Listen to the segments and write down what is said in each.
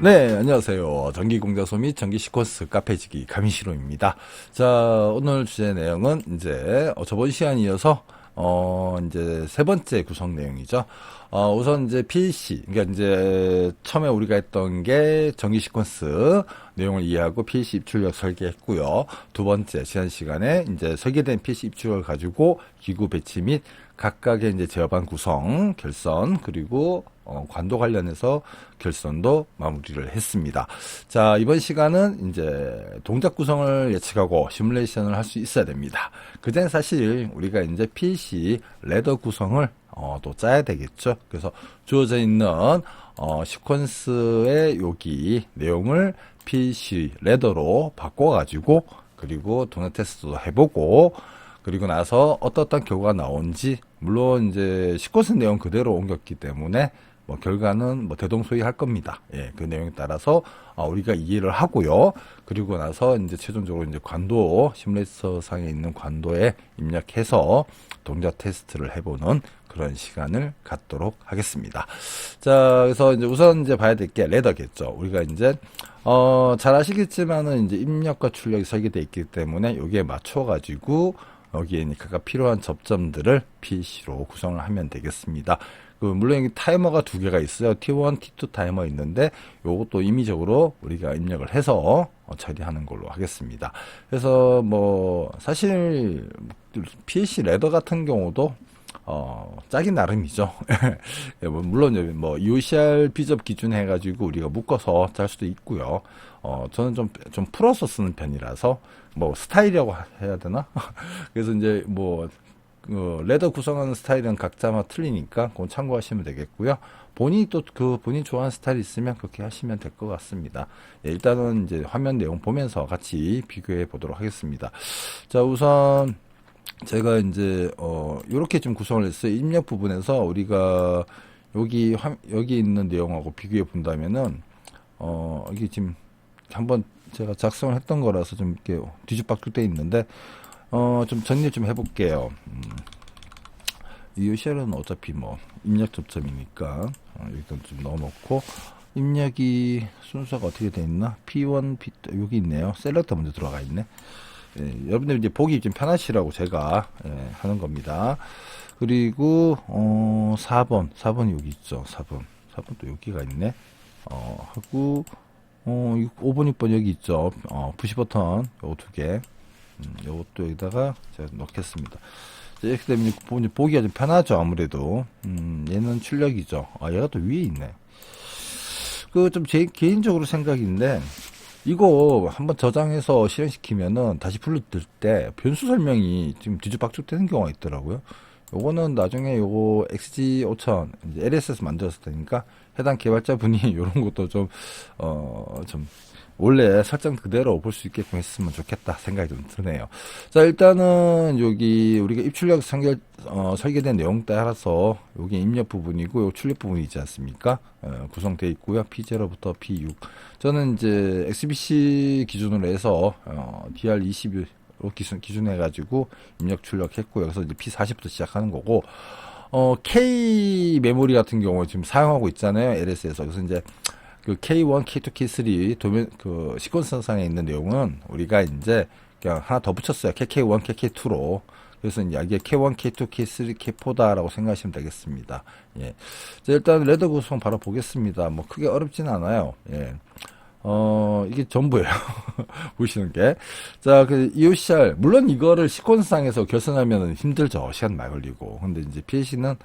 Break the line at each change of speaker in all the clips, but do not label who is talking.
네, 안녕하세요. 전기공자소 및 전기 시퀀스 카페지기 가민시로입니다. 자, 오늘 주제 내용은 이제 어, 저번 시간 이어서 어, 이제 세 번째 구성 내용이죠. 어, 우선 이제 PLC, 그러니까 이제 처음에 우리가 했던 게 전기 시퀀스 내용을 이해하고 PLC 입출력 설계했고요. 두 번째, 지난 시간에 이제 설계된 PLC 입출력을 가지고 기구 배치 및 각각의 이제 제어반 구성, 결선, 그리고 어, 관도 관련해서 결선도 마무리를 했습니다. 자, 이번 시간은 이제 동작 구성을 예측하고 시뮬레이션을 할 수 있어야 됩니다. 그전 사실 우리가 이제 PC 레더 구성을 어, 또 짜야 되겠죠. 그래서 주어져 있는 어, 시퀀스의 여기 내용을 PC 레더로 바꿔가지고 그리고 동작 테스트도 해보고 그리고 나서 어떠한 결과가 나온지 물론 이제 시퀀스 내용 그대로 옮겼기 때문에 뭐 결과는 뭐 대동소이할 겁니다. 예, 그 내용에 따라서 어, 우리가 이해를 하고요. 그리고 나서 이제 최종적으로 이제 관도 시뮬레이터 상에 있는 관도에 입력해서 동작 테스트를 해보는 그런 시간을 갖도록 하겠습니다. 자, 그래서 이제 우선 이제 봐야 될 게 레더겠죠. 우리가 이제 어, 잘 아시겠지만은 이제 입력과 출력이 설계되어 있기 때문에 여기에 맞춰 가지고 여기에 각각 필요한 접점들을 PC로 구성을 하면 되겠습니다. 그 물론 타이머가 두 개가 있어요. T1, T2 타이머 있는데 요것도 임의적으로 우리가 입력을 해서 어, 처리하는 걸로 하겠습니다. 그래서 뭐 사실 PLC 레더 같은 경우도 어, 짜기 나름이죠. 예, 뭐 물론 뭐 UCR 비접 기준 해가지고 우리가 묶어서 짤 수도 있고요. 어, 저는 좀, 좀 풀어서 쓰는 편이라서 뭐 스타일이라고 해야 되나? 그래서 이제 뭐 어, 레더 구성하는 스타일은 각자마 틀리니까 그건 참고하시면 되겠고요. 본인이 또 그 본인 좋아하는 스타일 있으면 그렇게 하시면 될 것 같습니다. 예, 일단은 이제 화면 내용 보면서 같이 비교해 보도록 하겠습니다. 자, 우선 제가 이제 어 요렇게 좀 구성을 했어요. 입력 부분에서 우리가 여기 화, 여기 있는 내용하고 비교해 본다면은 어 이게 지금 한번 제가 작성을 했던 거라서 좀 이렇게 뒤집박죽 돼 있는데 어, 좀 정리 좀 해볼게요. 음, 이 쉘은 어차피 뭐 입력 접점이니까 어, 일단 좀 넣어놓고 입력이 순서가 어떻게 돼 있나? P1, P 여기 있네요. 셀렉터 먼저 들어가 있네. 예, 여러분들 이제 보기 좀 편하시라고 제가 예, 하는 겁니다. 그리고 어 4번, 4번이 여기 있죠. 4번, 4번 또 여기가 있네. 어 하고 어 5번, 6번 여기 있죠. 어 푸시 버튼 요 두 개. 음, 요것도 여기다가 제가 넣겠습니다. 이렇게 되면 보기가 좀 편하죠, 아무래도. 음, 얘는 출력이죠. 아, 얘가 또 위에 있네. 그, 좀 제 개인적으로 생각인데, 이거 한번 저장해서 실행시키면은 다시 불러들 때 변수 설명이 지금 뒤죽박죽 되는 경우가 있더라고요. 요거는 나중에 요거 XG5000 이제 LSS 만들었을 테니까 해당 개발자분이 이런 것도 좀, 어, 좀 원래 설정 그대로 볼 수 있게끔 했으면 좋겠다 생각이 좀 드네요. 자, 일단은 여기 우리가 입출력 선결, 어, 설계된 내용 따라서 여기 입력 부분이고 요 출력 부분이 있지 않습니까? 어, 구성되어 있고요. P0부터 P6. 저는 이제 XBC 기준으로 해서 어, DR20 기준, 기준해가지고 입력 출력했고요. 그래서 이제 P40부터 시작하는 거고, 어, K 메모리 같은 경우 지금 사용하고 있잖아요. LS에서. 그래서 이제 그 K1, K2, K3 도면 그 시퀀스 상에 있는 내용은 우리가 이제 그냥 하나 더 붙였어요. KK1, KK2로. 그래서 이제 이게 K1, K2, K3, K4다라고 생각하시면 되겠습니다. 예. 자, 일단 레더 구성 바로 보겠습니다. 뭐 크게 어렵진 않아요. 예. 어, 이게 전부예요. 보시는 게. 자, 그, EOCR. 물론 이거를 시퀀스상에서 결선하면 힘들죠. 시간 많이 걸리고. 근데 이제 PLC는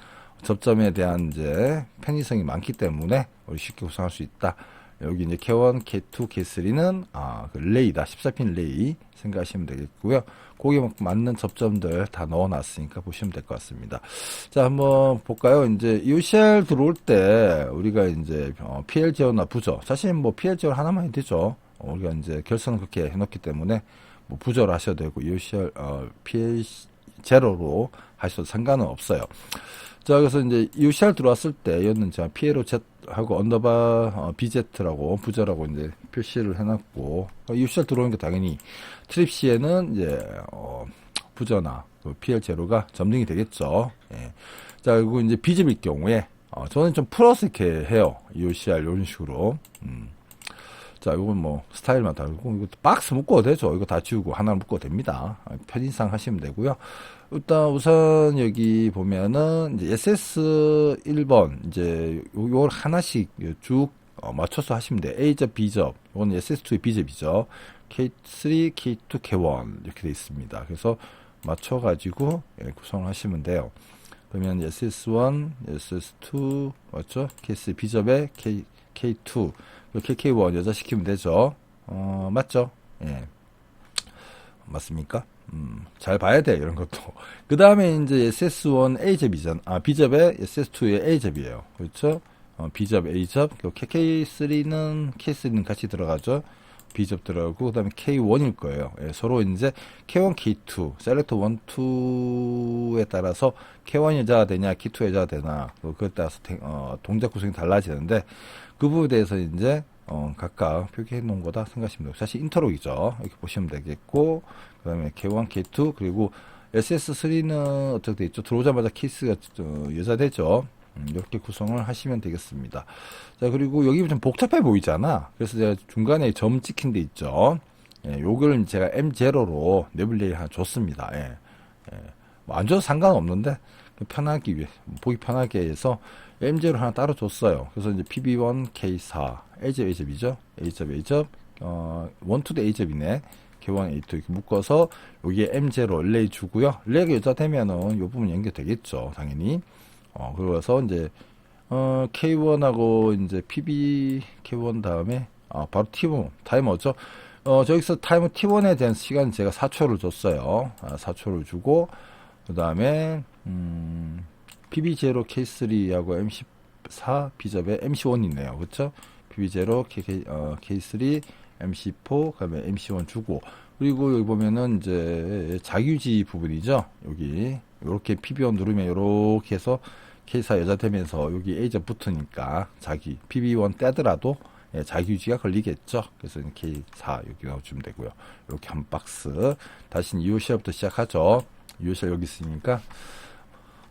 접점에 대한 이제 편의성이 많기 때문에 쉽게 구성할 수 있다. 여기 이제 K1, K2, K3는 아, 그 레이다. 14핀 레이 생각하시면 되겠고요. 거기에 맞는 접점들 다 넣어놨으니까 보시면 될 것 같습니다. 자, 한번 볼까요? 이제 UCL 들어올 때 우리가 이제 어, PL 제어나 부저. 사실 뭐 PL 제어 하나만 되죠. 어, 우리가 이제 결선을 그렇게 해놓기 때문에 뭐 부저를 하셔도 되고 UCL 어, PL 제로로 하셔도 상관은 없어요. 자, 그래서 이제 UCR 들어왔을 때 얘는 제가 피에로 Z 하고 언더바 어, BZ라고 부저라고 이제 표시를 해놨고 UCR 들어오는 게 당연히 트립 C에는 이제 어, 부저나 그 PL 제로가 점등이 되겠죠. 예. 자, 그리고 이제 비집일 경우에 어, 저는 좀 풀어서 이렇게 해요. UCR 이런 식으로. 음. 자, 이건 뭐 스타일만 다르고 이거 박스 묶어도 되죠. 이거 다 지우고 하나 묶어도 됩니다. 아, 편의상 하시면 되고요. 일단 우선 여기 보면은 이제 SS 1번 이제 요, 요 하나씩 쭉 어, 맞춰서 하시면 돼요. A접, B접. 이건 SS2의 B접이죠. K3, K2, K1 이렇게 돼 있습니다. 그래서 맞춰 가지고 예, 구성을 하시면 돼요. 그러면 SS1, SS2 맞죠? K3 B접에 K, K2 KK1 여자 시키면 되죠. 어, 맞죠? 예. 맞습니까? 음, 잘 봐야 돼, 이런 것도. 그 다음에 이제 SS1 A접이잖아. 아, B접에 SS2의 A접이에요. 그렇죠? 어, B접, A접. KK3는, K3는 같이 들어가죠. B접 들어가고, 그 다음에 K1일 거예요. 예, 서로 이제 K1, K2, 셀렉터 1, 2에 따라서 K1 여자가 되냐, K2 여자가 되나, 그거에 따라서 어, 동작 구성이 달라지는데, 그 부분에 대해서 이제 어, 각각 표기해 놓은 거다 생각하시면 되고 사실 인터록이죠. 이렇게 보시면 되겠고 그 다음에 K1, K2 그리고 SS3는 어떻게 돼 있죠? 들어오자마자 케이스가 어, 여자 되죠. 음, 이렇게 구성을 하시면 되겠습니다. 자 그리고 여기 좀 복잡해 보이잖아. 그래서 제가 중간에 점 찍힌 데 있죠. 예, 요걸 제가 M0로 네블레이 하나 줬습니다. 예, 예. 뭐안 줘도 상관없는데 편하기 위해 보기 편하게 해서 M0 하나 따로 줬어요. 그래서 이제 PB1 K4 A접 A접이죠. A접 A접 어, 1 to A접이네. K1 A2 이렇게 묶어서 여기에 M0 릴레이 주고요. 릴레이가 여자 되면은 요 부분 연결되겠죠. 당연히. 어, 그래서 이제 어, K1하고 이제 PB K1 다음에 아, 바로 T1 타이머죠. 어, 저기서 타이머 T1에 대한 시간 제가 4초를 줬어요. 아, 4초를 주고 그 다음에 음, PB0 K3하고 MC4 B접에 MC1 있네요. 그쵸? PB0 K, 어, K3 MC4 그다음에 MC1 주고 그리고 여기 보면은 이제 자유지 부분이죠. 여기 이렇게 PB1 누르면 이렇게 해서 K4 여자 되면서 여기 A접 붙으니까 자기 PB1 떼더라도 예, 자기유지가 걸리겠죠. 그래서 K4 여기 넣어주면 되고요. 이렇게 한 박스. 다시 UCL부터 시작하죠. UCL 여기 있으니까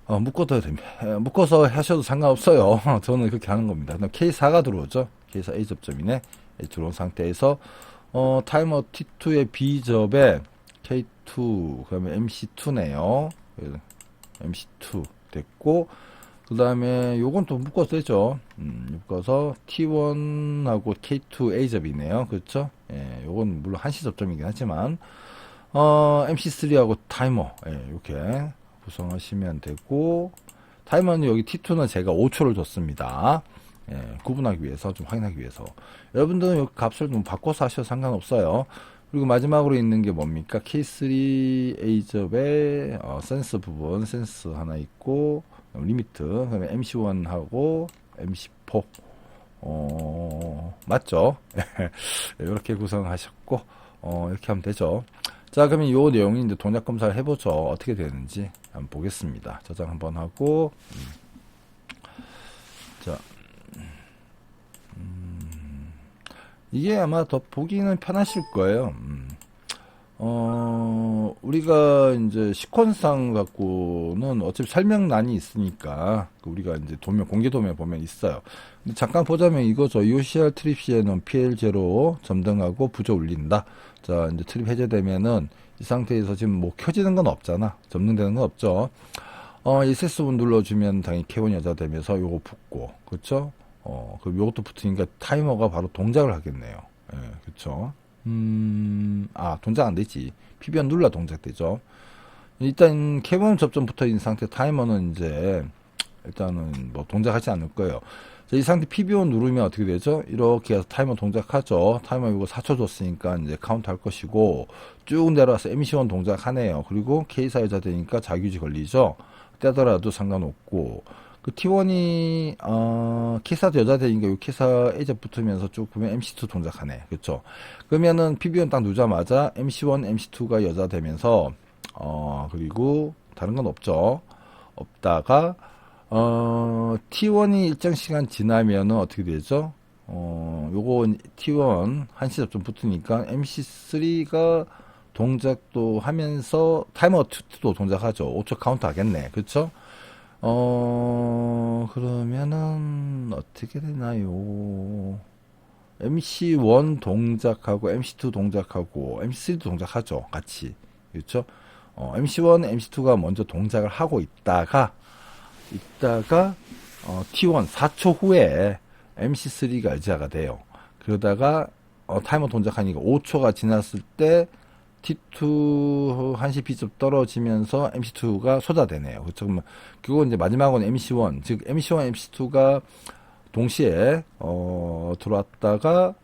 어, 묶어도 됩니다. 묶어서 하셔도 상관없어요. 저는 그렇게 하는 겁니다. K4가 들어오죠. K4 A 접점이네. 들어온 상태에서 어, 타이머 T2의 B접에 K2 그다음에 MC2네요. MC2 됐고 그 다음에 요건 또 묶어도 되죠. 음, 묶어서 T1하고 K2 A접이네요. 그렇죠? 예, 요건 물론 한시 접점이긴 하지만 어, MC3하고 타이머 예, 이렇게 구성하시면 되고 타이머는 여기 T2는 제가 5초를 줬습니다. 예, 구분하기 위해서 좀 확인하기 위해서 여러분들은 여기 값을 좀 바꿔서 하셔도 상관없어요. 그리고 마지막으로 있는 게 뭡니까? K3 A접의 어, 센서 부분 센스 하나 있고 리미트 그다음에 MC1하고 MC4 어, 맞죠? 이렇게 구성하셨고 어, 이렇게 하면 되죠. 자, 그러면 이 내용이 이제 동작 검사를 해보죠. 어떻게 되는지 한번 보겠습니다. 저장 한번 하고, 음. 자, 음. 이게 아마 더 보기는 편하실 거예요. 음. 어, 우리가 이제 시퀀상 갖고는 어차피 설명란이 있으니까 우리가 이제 도면, 공개 도면 보면 있어요. 근데 잠깐 보자면 이거죠. UCR 트립 시에는 PL0 점등하고 부조 올린다. 자, 이제 트립 해제되면은 이 상태에서 지금 뭐 켜지는 건 없잖아. 점등되는 건 없죠. 어, 이 세스분 눌러주면 당연히 K1 여자 되면서 요거 붙고, 그쵸? 어, 그럼 요것도 붙으니까 타이머가 바로 동작을 하겠네요. 예, 그쵸? 음, 아, 동작 안 되지. PBN 눌러 동작되죠. 일단 K1 접점 붙어 있는 상태 타이머는 이제 일단은 뭐 동작하지 않을 거예요. 이 상태 PB1 누르면 어떻게 되죠? 이렇게 해서 타이머 동작하죠. 타이머 이거 4초 줬으니까 이제 카운트 할 것이고 쭉 내려와서 MC1 동작하네요. 그리고 K4 여자 되니까 자규지 걸리죠. 떼더라도 상관없고 그 T1이 어, K4도 여자 되니까 이 K4 A자 붙으면서 쭉 보면 MC2 동작하네. 그렇죠? 그러면은 PB1 딱 누자마자 MC1, MC2가 여자 되면서 어 그리고 다른 건 없죠. 없다가 어, T1이 일정 시간 지나면은 어떻게 되죠? 어, 요거 T1 한시 접점 붙으니까 MC3가 동작도 하면서 타이머 2도 동작하죠. 5초 카운트 하겠네. 그쵸? 어, 그러면은 어떻게 되나요? MC1 동작하고 MC2 동작하고 MC3 동작하죠. 같이. 그렇죠? 어, MC1, MC2가 먼저 동작을 하고 있다가 있다가 어, T1 4초 후에 MC3가 의자가 돼요. 그러다가 어, 타이머 동작하니까 5초가 지났을 때 T2 한시 P점 떨어지면서 MC2가 쏟아되네요. 그렇죠? 그러면 그거 이제 마지막은 MC1, 즉 MC1, MC2가 동시에 어, 들어왔다가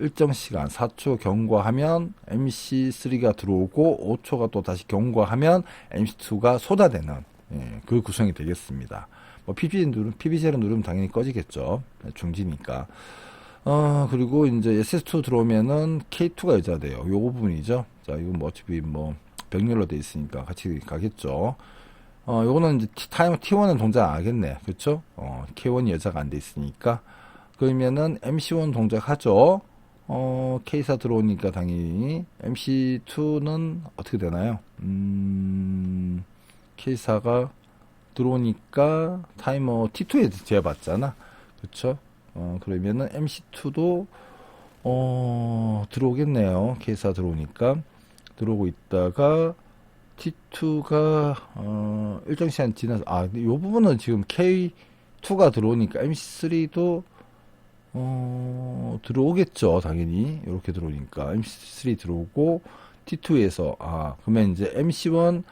일정 시간 4초 경과하면 MC3가 들어오고 5초가 또 다시 경과하면 MC2가 쏟아되는 예, 그 구성이 되겠습니다. 뭐 PB 누르 PB제를 누르면 당연히 꺼지겠죠. 중지니까. 어, 그리고 이제 SS2 들어오면은 K2가 여자돼요. 요 부분이죠. 자, 이건 뭐 어차피 뭐 병렬로 돼 있으니까 같이 가겠죠. 어, 요거는 이제 타임 T1은 동작 안 하겠네. 그쵸? 어, K1이 여자가 안 돼 있으니까. 그러면은 MC1 동작하죠. 어, K4 들어오니까 당연히 MC2는 어떻게 되나요? 음, K4가 들어오니까 타이머 T2에 재봤잖아. 그쵸? 어, 그러면은 MC2도 어, 들어오겠네요. K4 들어오니까. 들어오고 있다가 T2가 어, 일정 시간 지나서 아, 이 부분은 지금 K2가 들어오니까 MC3도 어, 들어오겠죠. 당연히. 이렇게 들어오니까 MC3 들어오고 T2에서 아, 그러면 이제 MC1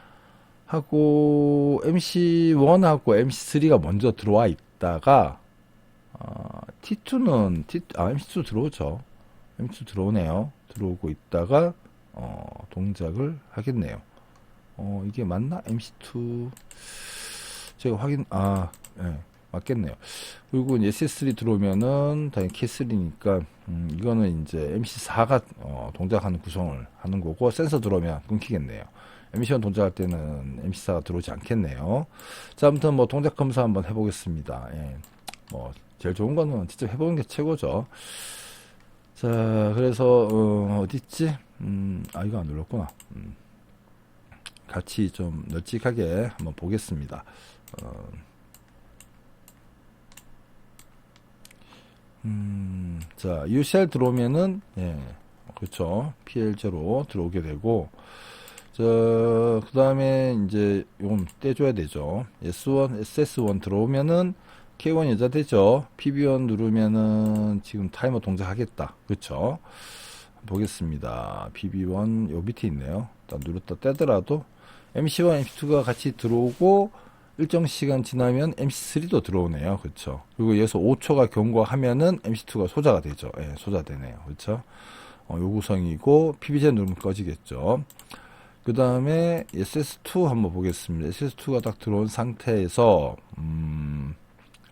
하고 MC1하고 MC3가 먼저 들어와 있다가 어, T2는 T, 아, MC2 들어오죠. MC2 들어오네요. 들어오고 있다가 어, 동작을 하겠네요. 어, 이게 맞나? MC2 제가 확인 아, 예. 맞겠네요. 그리고 이제 SS3 들어오면은 당연히 K3니까 음, 이거는 이제 MC4가 어, 동작하는 구성을 하는 거고 센서 들어오면 끊기겠네요. MC1 동작할 때는 MC4가 들어오지 않겠네요. 자, 아무튼 뭐 동작 검사 한번 해보겠습니다. 예. 뭐 제일 좋은 거는 직접 해보는 게 최고죠. 자, 그래서 어, 어딨지? 음, 아 이거 안 눌렀구나. 음, 같이 좀 널찍하게 한번 보겠습니다. 어, 음, 자, UCL 들어오면은, 예, 그렇죠. PL0 들어오게 되고, 저, 그 다음에 이제, 요건 떼줘야 되죠. S1, SS1 들어오면은, K1 여자 되죠. PB1 누르면은, 지금 타이머 동작하겠다. 그렇죠. 보겠습니다. PB1, 요 밑에 있네요. 일단 누르다 떼더라도, MC1, MC2가 같이 들어오고, 일정 시간 지나면 MC3도 들어오네요. 그렇죠. 그리고 여기서 5초가 경과하면은 MC2가 소자가 되죠. 예, 소자되네요. 그렇죠. 어, 요 구성이고 PBJ 누르면 꺼지겠죠. 그 다음에 SS2 한번 보겠습니다. SS2가 딱 들어온 상태에서 음,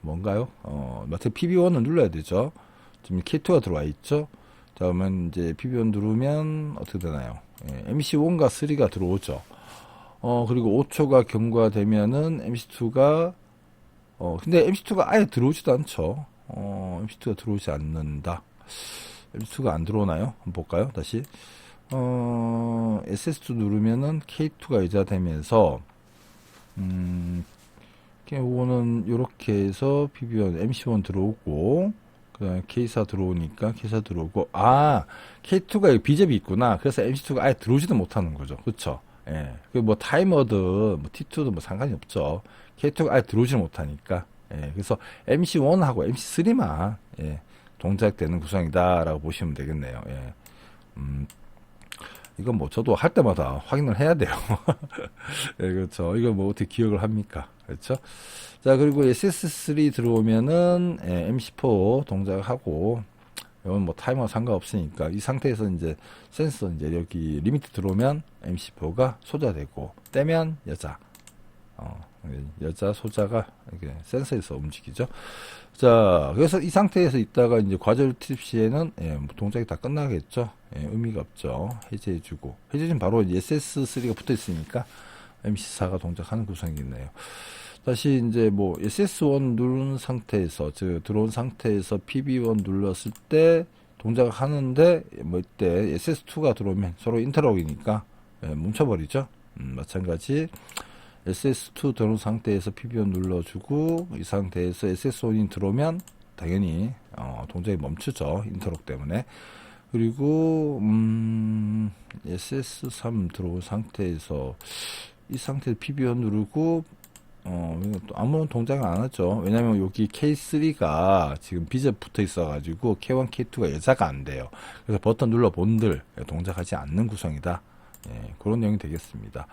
뭔가요? 어, 마트 PB1을 눌러야 되죠. 지금 K2가 들어와 있죠. 다음은 이제 PB1 누르면 어떻게 되나요? 예, MC1과 3가 들어오죠. 어, 그리고 5초가 경과되면은 MC2가, 어, 근데 MC2가 아예 들어오지도 않죠. 어, MC2가 들어오지 않는다. MC2가 안 들어오나요? 한번 볼까요? 다시. 어, SS2 누르면은 K2가 의자되면서, 음, 요거는 요렇게 해서 PB1, MC1 들어오고, 그 다음에 K4 들어오니까 K4 들어오고, 아, K2가 비접이 있구나. 그래서 MC2가 아예 들어오지도 못하는 거죠. 그쵸? 예. 그뭐 타이머든 뭐 T2도 뭐 상관이 없죠. K2가 아예 들어오지 못하니까. 예. 그래서 MC1하고 MC3만 예. 동작되는 구성이다라고 보시면 되겠네요. 예. 음. 이건 뭐 저도 할 때마다 확인을 해야 돼요. 예, 그렇죠. 이거 뭐 어떻게 기억을 합니까? 그렇죠? 자, 그리고 SS3 들어오면은 예, MC4 동작하고 이건 뭐 타이머 상관없으니까 이 상태에서 이제 센서 이제 여기 리미트 들어오면 MC4가 소자되고 떼면 여자 어, 여자 소자가 이렇게 센서에서 움직이죠. 자, 그래서 이 상태에서 있다가 이제 과절 트립 시에는 예, 뭐 동작이 다 끝나겠죠. 예, 의미가 없죠. 해제해주고 해제는 바로 SS3가 붙어 있으니까 MC4가 동작하는 구성이겠네요. 다시 이제 뭐 SS1 누른 상태에서 즉 들어온 상태에서 PB1 눌렀을 때 동작을 하는데 뭐 이때 SS2가 들어오면 서로 인터럭이니까 예, 뭉쳐버리죠. 음, 마찬가지 SS2 들어온 상태에서 PB1 눌러주고 이 상태에서 SS1이 들어오면 당연히 어, 동작이 멈추죠. 인터록 때문에. 그리고 음, SS3 들어온 상태에서 이 상태에서 PBO 누르고 어, 아무런 동작을 안 하죠. 왜냐면 여기 K3가 지금 비제 붙어 있어가지고 K1, K2가 여자가 안 돼요. 그래서 버튼 눌러 본들 동작하지 않는 구성이다. 예, 그런 내용이 되겠습니다.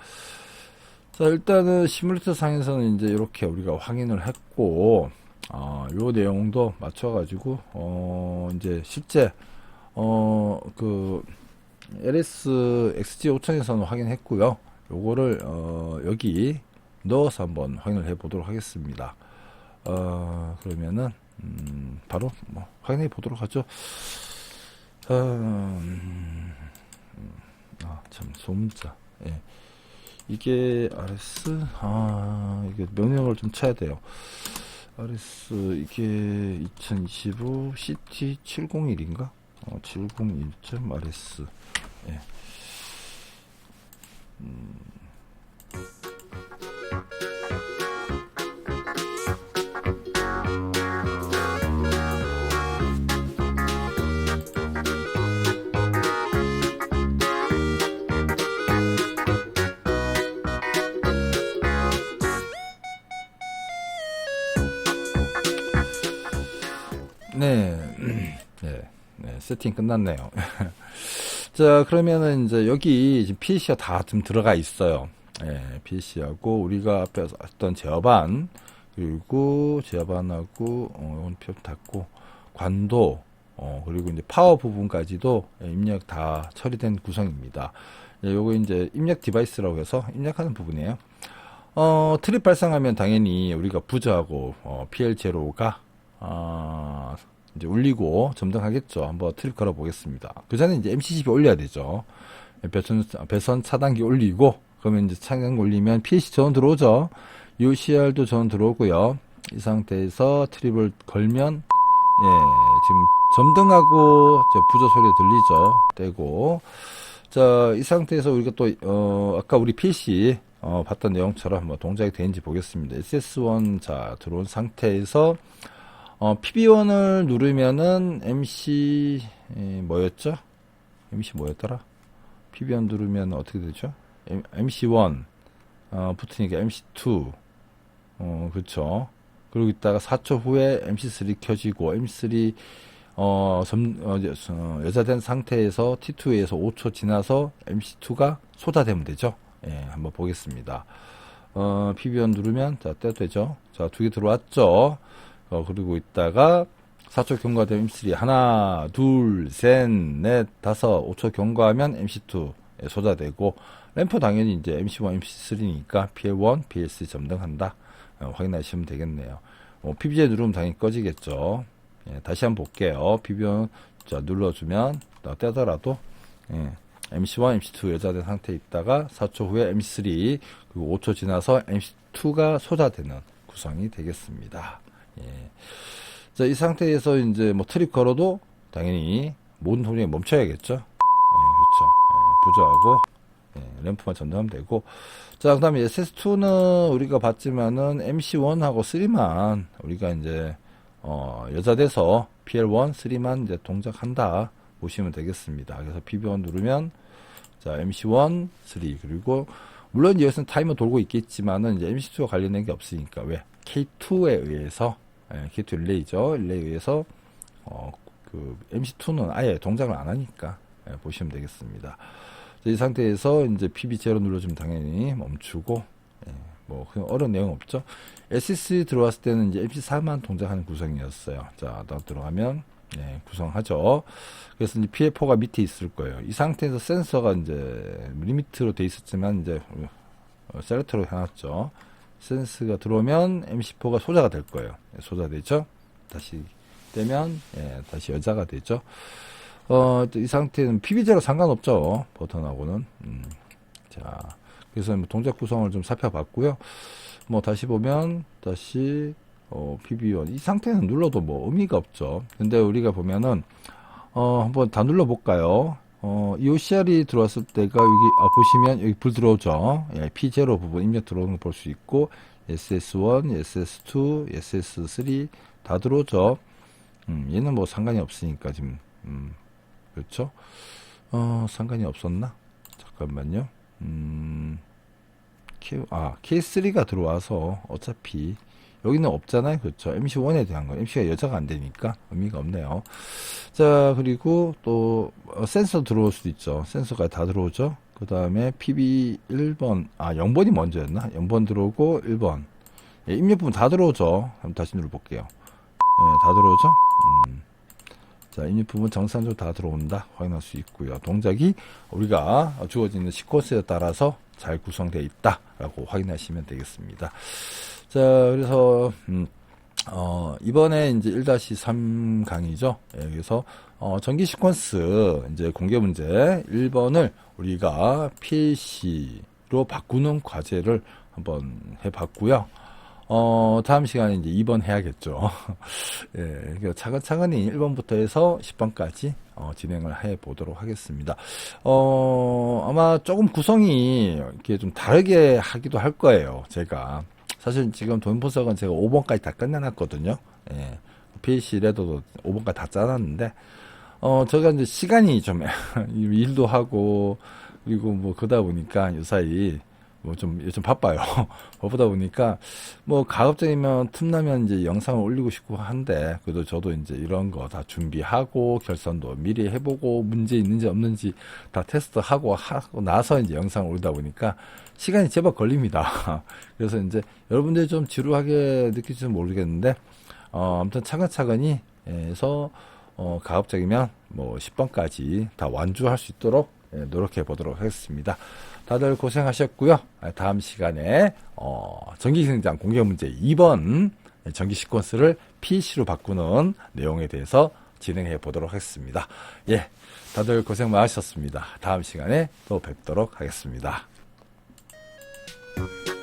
자, 일단은 시뮬레이터 상에서는 이제 이렇게 우리가 확인을 했고, 어, 요 내용도 맞춰가지고, 어, 이제 실제, 어, 그, LS XG 5000에서는 확인했고요. 요거를, 어, 여기 넣어서 한번 확인을 해 보도록 하겠습니다. 어, 그러면은, 음, 바로 뭐 확인해 보도록 하죠. 어, 음, 아, 참, 소문자. 예. 이게 RS, 아, 이게 명령을 좀 쳐야 돼요. RS, 이게 2025 CT 701인가? 어, 701.RS. 예. 세팅 끝났네요. 자, 그러면은 이제 여기 PC가 다 좀 들어가 있어요. 예, PC하고 우리가 앞에 했던 제어반, 그리고 제어반하고, 어, 이건 표 닫고, 관도, 어, 그리고 이제 파워 부분까지도 예, 입력 다 처리된 구성입니다. 예, 요거 이제 입력 디바이스라고 해서 입력하는 부분이에요. 어, 트립 발생하면 당연히 우리가 부저하고, 어, PL0가, 아, 이제 울리고 점등하겠죠. 한번 트립 걸어 보겠습니다. 그 전에 이제 MCCP 올려야 되죠. 배선, 배선 차단기 올리고, 그러면 이제 차단기 올리면 PLC 전원 들어오죠. UCR도 전원 들어오고요. 이 상태에서 트립을 걸면, 예, 지금 점등하고 부저 소리 들리죠. 떼고. 자, 이 상태에서 우리가 또, 어, 아까 우리 PC, 어, 봤던 내용처럼 한번 동작이 되는지 보겠습니다. SS1, 자, 들어온 상태에서, 어, PB1을 누르면은 MC 에, 뭐였죠? MC 뭐였더라? PB1 누르면 어떻게 되죠? M, MC1 어, 붙으니까 MC2 어, 그렇죠. 그리고 있다가 4초 후에 MC3 켜지고 MC3 어, 점, 어, 어, 여자된 상태에서 T2에서 5초 지나서 MC2가 쏟아되면 되죠. 예, 한번 보겠습니다. 어, PB1 누르면 자, 떼도 되죠. 자, 두 개 들어왔죠. 어, 그리고 있다가 4초 경과되면 MC3 하나, 둘, 셋, 넷, 다섯, 5초 경과하면 MC2에 쏟아되고 램프 당연히 이제 MC1, MC3니까 PL1, PL3 점등한다. 어, 확인하시면 되겠네요. 어, PBJ 누르면 당연히 꺼지겠죠. 예, 다시 한번 볼게요. PB1 자 눌러주면 떼더라도 예, MC1, MC2 여자된 상태에 있다가 4초 후에 MC3 그리고 5초 지나서 MC2가 쏟아되는 구성이 되겠습니다. 예. 자, 이 상태에서 이제 뭐 트립 걸어도 당연히 모든 동작이 멈춰야겠죠. 예, 그렇죠. 예, 부저하고 예, 램프만 전등하면 되고. 자, 그 다음에 SS2는 우리가 봤지만은 MC1하고 3만 우리가 이제 어, 여자 돼서 PL1, 3만 이제 동작한다 보시면 되겠습니다. 그래서 PB1 누르면 자, MC1, 3 그리고 물론 여기서는 타이머 돌고 있겠지만은 이제 MC2와 관련된 게 없으니까 왜 K2에 의해서 예, K2 릴레이죠. 릴레이에 의해서 어, 그 MC2는 아예 동작을 안 하니까 예, 보시면 되겠습니다. 이 상태에서 이제 PB0 눌러주면 당연히 멈추고 예, 뭐 그냥 어려운 내용 없죠. SSD 들어왔을 때는 이제 MC4만 동작하는 구성이었어요. 자, 나 들어가면 예, 구성하죠. 그래서 이제 PF4가 밑에 있을 거예요. 이 상태에서 센서가 이제 리미트로 돼 있었지만 이제 어, 셀렉터로 해놨죠. 센스가 들어오면 MC4가 소자가 될 거예요. 예, 소자 되죠. 다시 되면 예, 다시 여자가 되죠. 어, 이 상태는 PB제로 상관없죠. 버튼하고는. 음, 자, 그래서 뭐 동작 구성을 좀 살펴봤고요. 뭐 다시 보면 다시 어, PB1 이 상태는 눌러도 뭐 의미가 없죠. 근데 우리가 보면은 어, 한번 다 눌러 볼까요? 어, 이 OCR이 들어왔을 때가 여기 아, 보시면 여기 불 들어오죠. 예, P0 부분 입력 들어오는 걸 볼 수 있고 SS1, SS2, SS3 다 들어오죠. 음, 얘는 뭐 상관이 없으니까 지금 음, 그렇죠? 어, 상관이 없었나? 잠깐만요. 음, K, 아, K3가 들어와서 어차피 여기는 없잖아요. 그렇죠. MC1에 대한 거. MC가 여자가 안 되니까 의미가 없네요. 자, 그리고 또 어, 센서 들어올 수도 있죠. 센서가 다 들어오죠. 그 다음에 PB 1번, 아, 0번이 먼저였나? 0번 들어오고 1번. 예, 입력부분 다 들어오죠. 한번 다시 눌러볼게요. 예, 다 들어오죠. 음. 자, 입력 부분 정상적으로 다 들어온다 확인할 수 있고요. 동작이 우리가 주어지는 시퀀스에 따라서 잘 구성되어 있다라고 확인하시면 되겠습니다. 자, 그래서 음, 어, 이번에 이제 1-3 강의죠. 예, 그래서 어, 전기 시퀀스 이제 공개 문제 1번을 우리가 PC로 바꾸는 과제를 한번 해봤고요. 어, 다음 시간에 이제 2번 해야겠죠. 예, 그러니까 차근차근히 1번부터 해서 10번까지 어, 진행을 해 보도록 하겠습니다. 어, 아마 조금 구성이 이렇게 좀 다르게 하기도 할 거예요. 제가. 사실 지금 돈 분석은 제가 5번까지 다 끝내놨거든요. 예. PH 레더도 5번까지 다 짜놨는데, 어, 제가 이제 시간이 좀 일도 하고, 그리고 뭐 그러다 보니까 요 사이 뭐 좀 요즘 바빠요. 바쁘다 보니까 뭐 가급적이면 틈나면 이제 영상을 올리고 싶고 한데 그래도 저도 이제 이런 거 다 준비하고 결선도 미리 해보고 문제 있는지 없는지 다 테스트하고 하고 나서 이제 영상을 올리다 보니까 시간이 제법 걸립니다. 그래서 이제 여러분들이 좀 지루하게 느낄지는 모르겠는데 어 아무튼 차근차근히 해서 어 가급적이면 뭐 10번까지 다 완주할 수 있도록 예, 노력해 보도록 하겠습니다. 다들 고생하셨고요. 아, 다음 시간에 어, 전기생장 공개 문제 2번 전기 시퀀스를 PC로 바꾸는 내용에 대해서 진행해 보도록 하겠습니다. 예, 다들 고생 많으셨습니다. 다음 시간에 또 뵙도록 하겠습니다. Bye.